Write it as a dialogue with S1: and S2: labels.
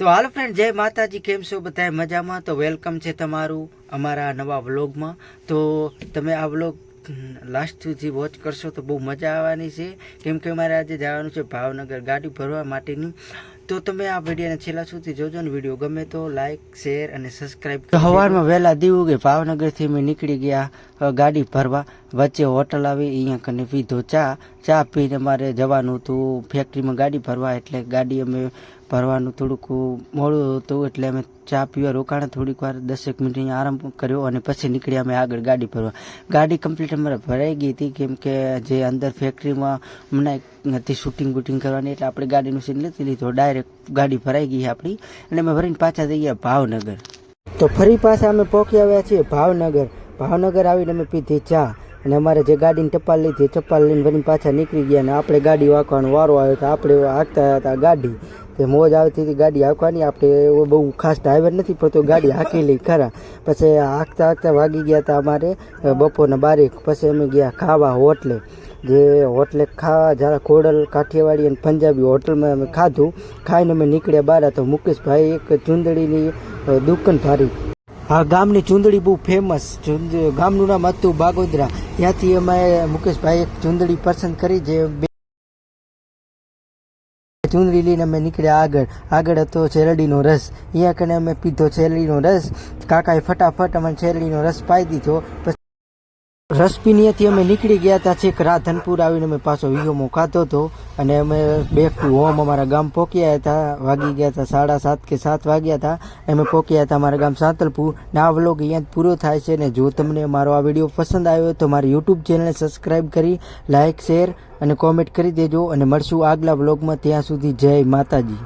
S1: તો હાલો ફ્રેન્ડ જય માતાજી, કેમ છો? બધા મજામાં? તો વેલકમ છે તમારું અમારા નવા વ્લોગમાં તો તમે આ વ્લોગ લાસ્ટ સુધી વોચ કરશો તો બહુ મજા આવવાની છે. કેમ કે અમારે આજે જવાનું છે ભાવનગર ગાડી ભરવા માટેની. તો તમે આ વિડીયોને છેલ્લા સુધી જોજો ને વીડિયો ગમે તો લાઈક શેર અને સબસ્ક્રાઈબ સવારમાં વહેલા દીવું કે ભાવનગરથી અમે નીકળી ગયા ગાડી ભરવા. વચ્ચે હોટલ આવી, અહીંયા કને પીધો ચા. ચા પીને અમારે જવાનું હતું. ફેક્ટરીમાં ગાડી ભરવા, એટલે ગાડી અમે ભરવાનું થોડુંક મોડું હતું, એટલે અમે ચા પીવા રોકાણા થોડીક વાર, દસેક મિનિટ અહીંયા આરામ કર્યો અને પછી નીકળ્યા અમે આગળ ગાડી ભરવા. ગાડી કમ્પ્લીટ અમારે ભરાઈ ગઈ હતી, કેમ કે જે અંદર ફેક્ટરીમાં હમણાં હતી શૂટિંગ બુટિંગ કરવાની, એટલે આપણે ગાડીનું સીન નથી લીધો. ડાયરેક્ટ ગાડી ભરાઈ ગઈ આપણી, અને અમે ભરીને પાછા થઈ ગયા ભાવનગર. તો ફરી પાછા અમે પહોંચી આવ્યા છીએ ભાવનગર. ભાવનગર આવીને અમે પીધી ચા. અને અમારે જે ગાડીની ટપાલ લીધી ટપાલ લઈને ભરીને પાછા નીકળી ગયા અને આપણે ગાડી વાંકવાનો વારો આવ્યો તો આપણે હાંકતા હતા ગાડી. તે મોજ આવતી હતી ગાડી હાંકવાની. આપણે એવો બહુ ખાસ ડ્રાઈવર નથી, પણ તો ગાડી હાંકી લઈ ખરા. પછી હાંકતા હાંકતા વાગી ગયા હતા અમારે બપોરના બારેક. પછી અમે ગયા ખાવા હોટલે. જે હોટલે ખાવા, જરા ખોડલ, કાઠિયાવાડી અને પંજાબી હોટલમાં અમે ખાધું. ખાઈને અમે નીકળ્યા બહાર. તો મુકેશભાઈ એક ચૂંદડીની દુકાન ભારી. હા ગામની ચૂંદડી બહુ ફેમસ ગામનું નામ હતું બાગોદરા. ત્યાંથી અમે મુકેશભાઈ એક ચૂંદડી પસંદ કરી જે ચૂંદડી લઈને અમે નીકળ્યા આગળ. આગળ હતો શેરડીનો રસ. અહીંયા કને અમે પીધો શેરડીનો રસ. કાકાએ ફટાફટ અમે શેરડીનો રસ પાઈ દીધો. પછી રસ પીનીએથી અમે નીકળી ગયા હતા છેક રાધનપુર આવીને અમે પાછો વિયોમો ખાધો હતો અને અમે બેક ટુ હોમ અમારા ગામ પહોંચ્યા હતા, વાગી ગયા હતા સાડા સાત કે સાત વાગ્યા હતા. અમે પહોંચ્યા હતા અમારા ગામ સાંતલપુર. ને આ વ્લોગ અહીંયા પૂરો થાય છે ને જો તમને મારો આ વીડિયો પસંદ આવ્યો તો મારી યુટ્યુબ ચેનલને સબસ્ક્રાઈબ કરી લાઇક શેર અને કોમેન્ટ કરી દેજો અને મળશું આગલા વ્લોગમાં ત્યાં સુધી જય માતાજી.